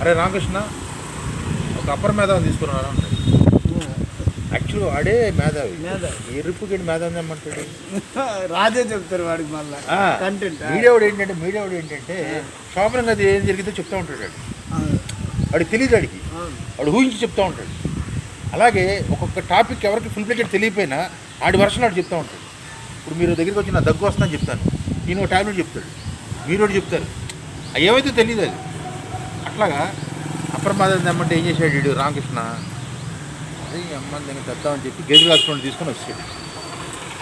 అరే రామకృష్ణ ఒక అప్పర్ మేధావిని తీసుకున్నాను అన్నాడు యాక్చువల్ వాడే మేధావి. మేధావి. ఎరుపుగడి మేధావి ఏమంటాడు రాజే చెప్తారు వాడికి మళ్ళా. కంటెంట్ మీడియా వాడు ఏంటంటే మీడియా వాడు ఏంటంటే షాపింగ్ అది ఏం జరిగిందో చెప్తా ఉంటాడు వాడు. వాడికి తెలియదు వాడికి. వాడు ఊహించి చెప్తా ఉంటాడు. అలాగే ఒక్కొక్క టాపిక్ ఎవరికి ఫుల్ ప్లేటెడ్ తెలియపోయినా ఆడి వర్షన్ వాడు చెప్తా ఉంటాడు. ఇప్పుడు మీరు దగ్గరికి వచ్చి నా దగ్గు వస్తుందని చెప్తాను. నేను ఒక టాబ్లెట్ చెప్తాడు. మీరు చెప్తారు. అవి ఏమైతే తెలియదు అది. అట్లాగా అప్రమాదం తెమ్మంటే ఏం చేశాడు వీడు? రామకృష్ణ. అది అమ్మ అమ్మాయిని దగ్గర తెద్దామని చెప్పి గేదె రాసుకోండి తీసుకొని వచ్చాడు.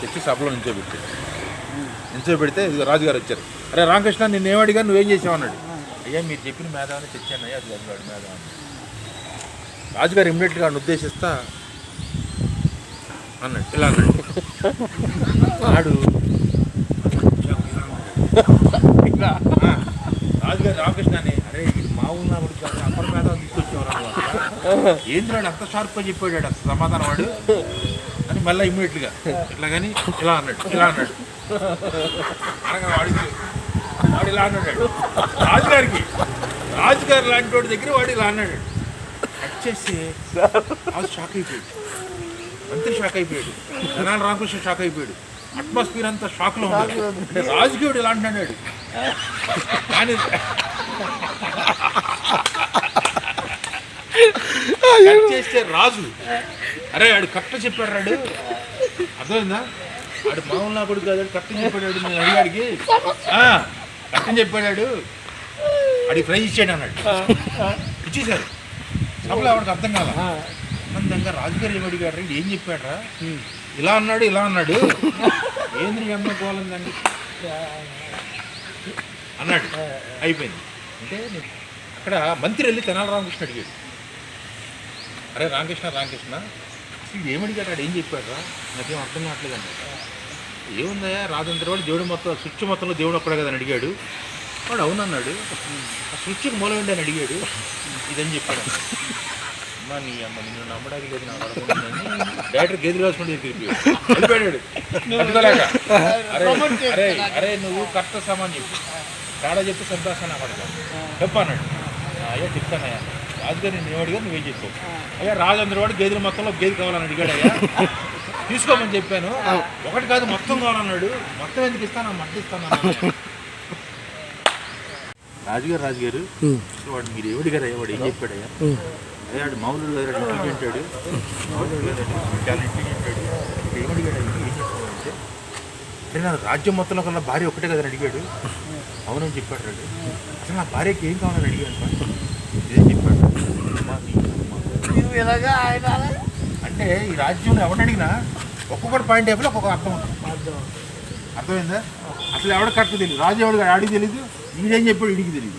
తెచ్చి సభలో నించోబెట్టాడు. నించోబెడితే ఇదిగో రాజుగారు వచ్చారు. అరే రామకృష్ణ నిన్ను ఏమడిగా నువ్వేం చేసావు? అన్నాడు. అయ్యా మీరు చెప్పిన మేధావని తెచ్చాను. అయ్యా అది చదివాడు మేధావని. రాజుగారు ఇమ్మీడియట్గా ఉద్దేశిస్తా అన్నాడు. ఇలా అన్నాడు. వాడు ఇలా. రాజుగారు రామకృష్ణ అని అరే ఇది మా ఊళ్ళో వాడికి కాదు, అప్పర్ మేధావని తీసుకొచ్చేవారు ఏంద్రాడు అంత షార్ప్గా చెప్పాడు అంత సమాధానం వాడు. అని మళ్ళీ ఇమ్మీడియట్గా ఇట్లా కానీ ఇలా అన్నాడు ఇలా అన్నాడు. అనగా వాడి వాడు ఇలా అన్నాడు. రాజుగారికి రాజుగారు లాంటి వాడి దగ్గర వాడు ఇలా అన్నాడు. కట్ చేసి షాక్ అయిపోయాడు. మంత్రి షాక్ అయిపోయాడు. జనాల రామకృష్ణ షాక్ అయిపోయాడు. అట్మాస్ఫియర్ అంతా షాక్లో ఉన్నాడు అంటే రాజకీయుడు ఇలా అంటున్నాడు. కానీ కట్ చేస్తే రాజు. అరే ఆడు కరెక్ట్ చెప్పాడు రాడు. అర్థమైందా? ఆడు మామూలు కొడుకు కాదు కరెక్ట్ చెప్పాడు నేను అడిగాడికి. కరెక్ట్ చెప్పాడు ఆడికి ఫ్రై ఇచ్చాడు అన్నాడు. ఇచ్చేశారు. అప్పుడు ఆవిడకి అర్థం కాల. అందంగా రాజుగారు ఏం అడిగాడు ఏం చెప్పాడ్రా ఇలా అన్నాడు ఇలా అన్నాడు. ఏంద్రి అమ్ముకోవాలందండి అన్నాడు. అయిపోయింది. అంటే అక్కడ మంత్రి వెళ్ళి తెనాలి రామకృష్ణ అడిగాడు. అరే రామకృష్ణ రామకృష్ణ. వీడు ఏమడిగాడు ఆడు ఏం చెప్పాడురా? నాకేం అర్థం కావట్లేదు అన్నాడు ఏముందయ్యా రాజేంద్ర వాడు దేవుడు మొత్తం సృష్టి మొత్తంలో దేవుడు ఒక్కడే కదా అని అడిగాడు. వాడు అవునన్నాడు. ఆ సృష్టికి మూలం ఏంటి అని అడిగాడు. ఇదని చెప్పాడు. అమ్మా నీ అమ్మ నిన్ను నమ్మడానికి లేదు అర్థమైందని డైరెక్టర్ గేదెలు రాసుకుంటే వెళ్ళిపోయాడు. అరే అరే అరే నువ్వు కరెక్ట్ సమాన్ చెప్పు. తేడా చెప్పి సంతోషాన్ని అవ్వడు చెప్పు అన్నాడు. "ఆ, అయ్యా చెప్తానయ్యా. రాజుగారు నేను ఏమడిగా నువ్వేం చెప్పావు అయ్యా రాజేంద్ర వాడు గేదెల మొత్తంలో గేదె కావాలని అడిగాడు అయ్యా. తీసుకోమని చెప్పాను. ఒకటి కాదు మొత్తం కావాలన్నాడు. మొత్తం ఎందుకు ఇస్తాను? మట్టి ఇస్తాను. రాజుగారు రాజుగారు. వాడు మీరు ఎవడి కదా వాడు ఏం చెప్పాడయ్యా అయ్యా? వాడు మామూలు కదా ఇంటెలిజెంటాడు మామూలు కదా చాలా ఇంటెలిజెంటాడు ఏమడిగాడు ఏం చెప్పాడంటే అంటే నా రాజ్యం మొత్తంలో కన్నా భార్య ఒకటే కదా అడిగాడు. అవునని చెప్పాడు వాడు అసలు నా భార్యకి ఏం కావాలని అడిగాను ఇదేం చెప్పాడు అమ్మా, ఇలాగా ఆయన అంటే ఈ రాజ్యంలో ఎవరిని అడిగినా ఒక్కొక్కటి పాయింట్ అయిపోయి ఒక్కొక్క అర్థం ఉంటుంది. అర్థం. అర్థమైందా? అసలు ఎవడ కరెక్ట్ తెలియదు రాజు ఎవడు అడిగి తెలియదు ఈడేం చెప్పాడు ఇడికి తెలియదు